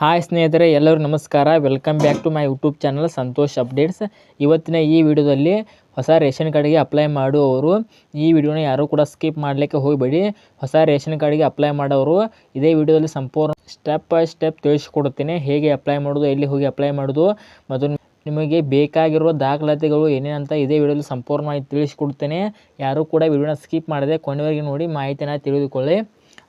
Hi ಸ್ನೇಹಿತರೆ, ಎಲ್ಲರೂ ನಮಸ್ಕಾರ. Welcome back to my YouTube channel Santosh updates ಇವತ್ತಿನ ಈ ವಿಡಿಯೋದಲ್ಲಿ ಹೊಸ ರೇಷನ್ ಕಾರ್ಡಿಗೆ ಅಪ್ಲೈ ಮಾಡುವವರು, ಈ ವಿಡಿಯೋನ ಯಾರೂ ಕೂಡ ಸ್ಕಿಪ್ ಮಾಡಲಿಕ್ಕೆ ಹೋಗಬೇಡಿ. ಹೊಸ ರೇಷನ್ ಕಾರ್ಡಿಗೆ ಅಪ್ಲೈ ಮಾಡೋರು, ಇದೇ ವಿಡಿಯೋದಲ್ಲಿ ಸಂಪೂರ್ಣ ಸ್ಟೆಪ್ ಬೈ ಸ್ಟೆಪ್ ತಿಳಿಸ್ಕೊಡ್ತೀನಿ ಹೇಗೆ ಅಪ್ಲೈ ಮಾಡೋದು ಎಲ್ಲಿ ಹೋಗಿ ಅಪ್ಲೈ ಮಾಡೋದು ಮತ್ತು ನಿಮಗೆ ಬೇಕಾಗಿರುವ ದಾಖಲಾತಿಗಳು ಏನೇನಂತ ಇದೇ ವಿಡಿಯೋದಲ್ಲಿ ಸಂಪೂರ್ಣವಾಗಿ ತಿಳಿಸ್ಕೊಡ್ತೇನೆ ಯಾರೂ ಕೂಡ ವಿಡಿಯೋನ ಸ್ಕಿಪ್ ಮಾಡದೆ ಕೊನೆವರೆಗೆ ನೋಡಿ ಮಾಹಿತಿನ ತಿಳಿದುಕೊಳ್ಳಿ.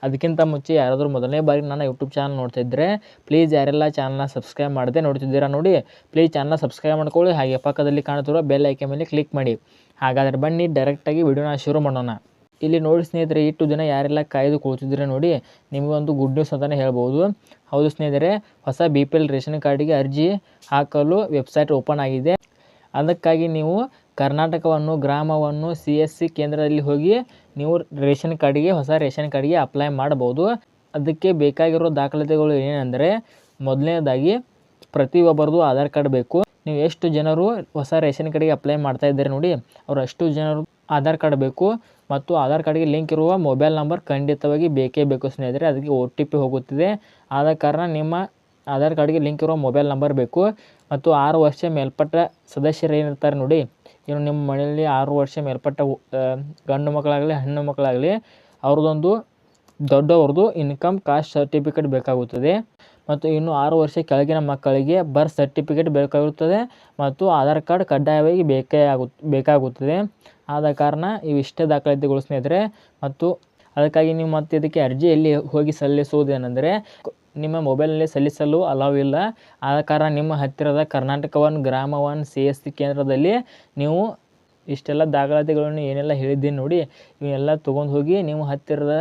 ಅದಕ್ಕಿಂತ ಮುಂಚೆ ಯಾರಾದರೂ ಮೊದಲನೇ ಬಾರಿ ನನ್ನ ಯೂಟ್ಯೂಬ್ ಚಾನಲ್ ನೋಡ್ತಾ ಇದ್ದರೆ ಪ್ಲೀಸ್ ಯಾರೆಲ್ಲ ಚಾನಲ್ನ ಸಬ್ಸ್ಕ್ರೈಬ್ ಮಾಡದೆ ನೋಡ್ತಿದ್ದೀರಾ ನೋಡಿ ಪ್ಲೀಸ್ ಚಾನಲ್ನ ಸಬ್ಸ್ಕ್ರೈಬ್ ಮಾಡ್ಕೊಳ್ಳಿ, ಹಾಗೆ ಪಕ್ಕದಲ್ಲಿ ಕಾಣುತ್ತಿರುವ ಬೆಲ್ ಐಕೆ ಮೇಲೆ ಕ್ಲಿಕ್ ಮಾಡಿ. ಹಾಗಾದರೆ ಬನ್ನಿ ಡೈರೆಕ್ಟಾಗಿ ವಿಡಿಯೋನ ಶುರು ಮಾಡೋಣ. ಇಲ್ಲಿ ನೋಡಿ ಸ್ನೇಹಿತರೆ ಇಟ್ಟು ದಿನ ಯಾರೆಲ್ಲ ಕಾಯ್ದು ಕೂತಿದ್ರೆ ನೋಡಿ ನಿಮಗೊಂದು ಗುಡ್ ನ್ಯೂಸ್ ಅಂತಲೇ ಹೇಳ್ಬೋದು. ಹೌದು ಸ್ನೇಹಿತರೆ, ಹೊಸ ಬಿ ಪಿ ಎಲ್ ರೇಷನ್ ಕಾರ್ಡಿಗೆ ಅರ್ಜಿ ಹಾಕಲು ವೆಬ್ಸೈಟ್ ಓಪನ್ ಆಗಿದೆ. ಅದಕ್ಕಾಗಿ ನೀವು ಕರ್ನಾಟಕವನ್ನು, ಗ್ರಾಮವನ್ನು, ಸಿ ಎಸ್ ಸಿ ಕೇಂದ್ರದಲ್ಲಿ ಹೋಗಿ ನೀವು ರೇಷನ್ ಕಾರ್ಡಿಗೆ, ಹೊಸ ರೇಷನ್ ಕಾರ್ಡಿಗೆ ಅಪ್ಲೈ ಮಾಡ್ಬೋದು. ಅದಕ್ಕೆ ಬೇಕಾಗಿರೋ ದಾಖಲಾತಿಗಳು ಏನೆಂದರೆ, ಮೊದಲನೇದಾಗಿ ಪ್ರತಿಯೊಬ್ಬರದು ಆಧಾರ್ ಕಾರ್ಡ್ ಬೇಕು. ನೀವು ಎಷ್ಟು ಜನರು ಹೊಸ ರೇಷನ್ ಕಾರ್ಡಿಗೆ ಅಪ್ಲೈ ಮಾಡ್ತಾ ಇದ್ದಾರೆ ನೋಡಿ, ಅವ್ರು ಅಷ್ಟು ಜನರು ಆಧಾರ್ ಕಾರ್ಡ್ ಬೇಕು. ಮತ್ತು ಆಧಾರ್ ಕಾರ್ಡ್ಗೆ ಲಿಂಕ್ ಇರುವ ಮೊಬೈಲ್ ನಂಬರ್ ಖಂಡಿತವಾಗಿ ಬೇಕೇ ಬೇಕು ಸ್ನೇಹಿತರೆ, ಅದಕ್ಕೆ ಒ ಟಿ ಪಿ ಹೋಗುತ್ತಿದೆ. ಆದ ಕಾರಣ ನಿಮ್ಮ ಆಧಾರ್ ಕಾರ್ಡ್ಗೆ ಲಿಂಕ್ ಇರುವ ಮೊಬೈಲ್ ನಂಬರ್ ಬೇಕು. ಮತ್ತು ಆರು ವರ್ಷ ಮೇಲ್ಪಟ್ಟ ಸದಸ್ಯರು ಏನಿರ್ತಾರೆ ನೋಡಿ ಇನ್ನು ನಿಮ್ಮ ಮನೆಯಲ್ಲಿ ಆರು ವರ್ಷ ಮೇಲ್ಪಟ್ಟ ಗಂಡು ಮಕ್ಕಳಾಗಲಿ, ಹೆಣ್ಣು ಮಕ್ಕಳಾಗಲಿ, ಅವ್ರದ್ದೊಂದು ದೊಡ್ಡವ್ರದ್ದು ಇನ್ಕಮ್ ಕಾಸ್ಟ್ ಸರ್ಟಿಫಿಕೇಟ್ ಬೇಕಾಗುತ್ತದೆ. ಮತ್ತು ಇನ್ನು ಆರು ವರ್ಷ ಕೆಳಗಿನ ಮಕ್ಕಳಿಗೆ ಬರ್ತ್ ಸರ್ಟಿಫಿಕೇಟ್ ಬೇಕಾಗುತ್ತದೆ ಮತ್ತು ಆಧಾರ್ ಕಾರ್ಡ್ ಕಡ್ಡಾಯವಾಗಿ ಬೇಕೇ ಆಗು, ಬೇಕಾಗುತ್ತದೆ. ಆದ ಕಾರಣ ಇವಿಷ್ಟೇ ದಾಖಲಾತಿಗಳು ಸ್ನೇಹಿತರೆ. ಮತ್ತು ಅದಕ್ಕಾಗಿ ನೀವು ಮತ್ತೆ ಇದಕ್ಕೆ ಅರ್ಜಿ ಎಲ್ಲಿ ಹೋಗಿ ಸಲ್ಲಿಸುವುದೇನೆಂದರೆ ನಿಮ್ಮ ಮೊಬೈಲ್ನಲ್ಲಿ ಸಲ್ಲಿಸಲು ಇಲ್ಲ. ಆದ ಕಾರಣ ನಿಮ್ಮ ಹತ್ತಿರದ Karnataka one Grama one C S C ಕೇಂದ್ರದಲ್ಲಿ ನೀವು ಇಷ್ಟೆಲ್ಲ ದಾಖಲಾತಿಗಳನ್ನು ಏನೆಲ್ಲ ಹೇಳಿದ್ದೀನಿ ನೋಡಿ ಇವನ್ನೆಲ್ಲ ತೊಗೊಂಡು ಹೋಗಿ ನೀವು ಹತ್ತಿರದ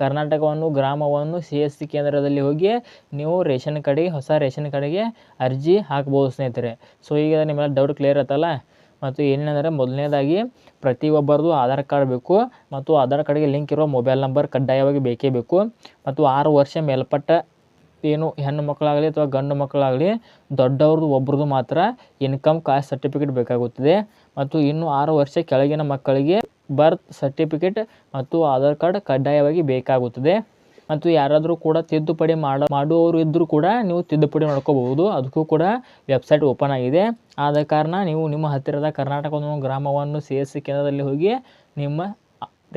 ಕರ್ನಾಟಕವನ್ನು, ಗ್ರಾಮವನ್ನು ಸಿ ಎಸ್ ಸಿ ಕೇಂದ್ರದಲ್ಲಿ ಹೋಗಿ ನೀವು ರೇಷನ್ ಕಾರ್ಡಿಗೆ ಹೊಸ ರೇಷನ್ ಕಾರ್ಡಿಗೆ ಅರ್ಜಿ ಹಾಕ್ಬೋದು ಸ್ನೇಹಿತರೆ. ಸೊ ಈಗ ನಿಮ್ಮೆಲ್ಲ ಡೌಟ್ ಕ್ಲಿಯರ್ ಆಯ್ತಲ್ಲ ಮತ್ತು ಏನೇನೆಂದರೆ ಮೊದಲನೇದಾಗಿ ಪ್ರತಿಯೊಬ್ಬರದು ಆಧಾರ್ ಕಾರ್ಡ್ ಬೇಕು ಮತ್ತು ಆಧಾರ್ ಕಾರ್ಡ್ಗೆ ಲಿಂಕ್ ಇರೋ ಮೊಬೈಲ್ ನಂಬರ್ ಕಡ್ಡಾಯವಾಗಿ ಬೇಕೇ ಬೇಕು. ಮತ್ತು ಆರು ವರ್ಷ ಮೇಲ್ಪಟ್ಟ ಏನು ಹೆಣ್ಣು ಮಕ್ಕಳಾಗಲಿ ಅಥವಾ ಗಂಡು ಮಕ್ಕಳಾಗಲಿ ದೊಡ್ಡವ್ರದ್ದು ಒಬ್ರದ್ದು ಮಾತ್ರ ಇನ್ಕಮ್ ಕಾಸ್ಟ್ ಸರ್ಟಿಫಿಕೇಟ್ ಬೇಕಾಗುತ್ತದೆ. ಮತ್ತು ಇನ್ನು ಆರು ವರ್ಷ ಕೆಳಗಿನ ಮಕ್ಕಳಿಗೆ ಬರ್ತ್ ಸರ್ಟಿಫಿಕೇಟ್ ಮತ್ತು ಆಧಾರ್ ಕಾರ್ಡ್ ಕಡ್ಡಾಯವಾಗಿ ಬೇಕಾಗುತ್ತದೆ. ಮತ್ತು ಯಾರಾದರೂ ಕೂಡ ತಿದ್ದುಪಡಿ ಮಾಡ, ಮಾಡುವವರು ಇದ್ದರೂ ಕೂಡ ನೀವು ತಿದ್ದುಪಡಿ ಮಾಡ್ಕೋಬಹುದು. ಅದಕ್ಕೂ ಕೂಡ ವೆಬ್ಸೈಟ್ ಓಪನ್ ಆಗಿದೆ. ಆದ ಕಾರಣ ನೀವು ನಿಮ್ಮ ಹತ್ತಿರದ ಕರ್ನಾಟಕದ ಗ್ರಾಮವನ್ನು ಸೇರಿಸಿ ಕೇಂದ್ರದಲ್ಲಿ ಹೋಗಿ ನಿಮ್ಮ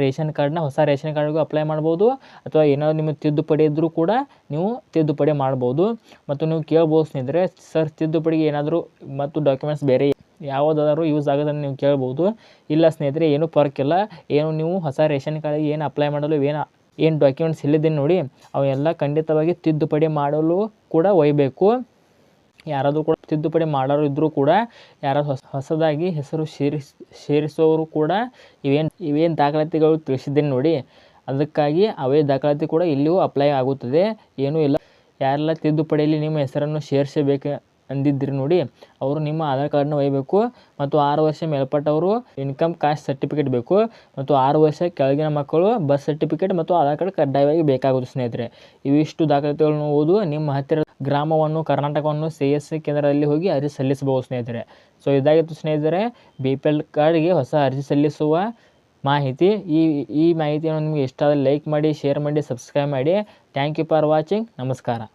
ರೇಷನ್ ಕಾರ್ಡ್ನ ಹೊಸ ರೇಷನ್ ಕಾರ್ಡ್ಗೂ ಅಪ್ಲೈ ಮಾಡ್ಬೋದು ಅಥವಾ ಏನೋ ನಿಮಗೆ ತಿದ್ದುಪಡಿ ಇದ್ದರೂ ಕೂಡ ನೀವು ತಿದ್ದುಪಡಿ ಮಾಡ್ಬೋದು. ಮತ್ತು ನೀವು ಕೇಳ್ಬೋದು ಸ್ನೇಹಿತರೆ, ಸರ್ ತಿದ್ದುಪಡಿಗೆ ಏನಾದರೂ ಮತ್ತು ಡಾಕ್ಯುಮೆಂಟ್ಸ್ ಬೇರೆ ಯಾವುದಾದ್ರೂ ಯೂಸ್ ಆಗೋದನ್ನು ನೀವು ಕೇಳ್ಬೋದು. ಇಲ್ಲ ಸ್ನೇಹಿತರೆ, ಏನೂ ಇಲ್ಲ. ಏನು ನೀವು ಹೊಸ ರೇಷನ್ ಕಾರ್ಡಿಗೆ ಏನು ಅಪ್ಲೈ ಮಾಡಲು ಏನು ಏನು ಡಾಕ್ಯುಮೆಂಟ್ಸ್ ಇಲ್ಲಿದ್ದೀನಿ ನೋಡಿ, ಅವೆಲ್ಲ ಖಂಡಿತವಾಗಿ ತಿದ್ದುಪಡಿ ಮಾಡಲು ಕೂಡ ಒಯ್ಯಬೇಕು ಯಾರಾದರೂ ಕೂಡ ತಿದ್ದುಪಡಿ ಮಾಡೋರು ಇದ್ದರೂ ಕೂಡ ಯಾರಾದ್ರು ಹೊಸ ಹೊಸದಾಗಿ ಹೆಸರು ಸೇರಿಸ್ ಸೇರಿಸೋರು ಕೂಡ ಇವೇನು ಇವೇನು ದಾಖಲಾತಿಗಳು ತಿಳಿಸಿದ್ದೀನಿ ನೋಡಿ. ಅದಕ್ಕಾಗಿ ಅವೇ ದಾಖಲಾತಿ ಕೂಡ ಇಲ್ಲಿಯೂ ಅಪ್ಲೈ ಆಗುತ್ತದೆ. ಏನೂ ಇಲ್ಲ. ಯಾರೆಲ್ಲ ತಿದ್ದುಪಡಿಯಲ್ಲಿ ನಿಮ್ಮ ಹೆಸರನ್ನು ಸೇರಿಸಬೇಕು ಅಂದಿದ್ರಿ ನೋಡಿ, ಅವರು ನಿಮ್ಮ ಆಧಾರ್ ಕಾರ್ಡ್ನ ಒಯ್ಯಬೇಕು ಮತ್ತು ಆರು ವರ್ಷ ಮೇಲ್ಪಟ್ಟವರು ಇನ್ಕಮ್ ಕಾಸ್ಟ್ ಸರ್ಟಿಫಿಕೇಟ್ ಬೇಕು ಮತ್ತು ಆರು ವರ್ಷ ಕೆಳಗಿನ ಮಕ್ಕಳು ಬಸ್ ಸರ್ಟಿಫಿಕೇಟ್ ಮತ್ತು ಆಧಾರ್ ಕಾರ್ಡ್ ಕಡ್ಡಾಯವಾಗಿ ಬೇಕಾಗುತ್ತೆ ಸ್ನೇಹಿತರೆ. ಇವಿಷ್ಟು ದಾಖಲಾತಿಗಳನ್ನು ಓದು, ನಿಮ್ಮ ಹತ್ತಿರ ಗ್ರಾಮವನ್ನು, ಕರ್ನಾಟಕವನ್ನು ಸಿ ಎಸ್ ಸಿ ಕೇಂದ್ರದಲ್ಲಿ ಹೋಗಿ ಅರ್ಜಿ ಸಲ್ಲಿಸಬಹುದು ಸ್ನೇಹಿತರೆ. ಸೊ ಇದಾಗಿತ್ತು ಸ್ನೇಹಿತರೆ ಬಿ ಪಿ ಎಲ್ ಕಾರ್ಡ್ಗೆ ಹೊಸ ಅರ್ಜಿ ಸಲ್ಲಿಸುವ ಮಾಹಿತಿ. ಈ ಈ ಮಾಹಿತಿಯನ್ನು ನಿಮಗೆ ಇಷ್ಟ ಆದರೆ ಲೈಕ್ ಮಾಡಿ ಶೇರ್ ಮಾಡಿ ಸಬ್ಸ್ಕ್ರೈಬ್ ಮಾಡಿ. ಥ್ಯಾಂಕ್ ಯು ಫಾರ್ ವಾಚಿಂಗ್ ನಮಸ್ಕಾರ.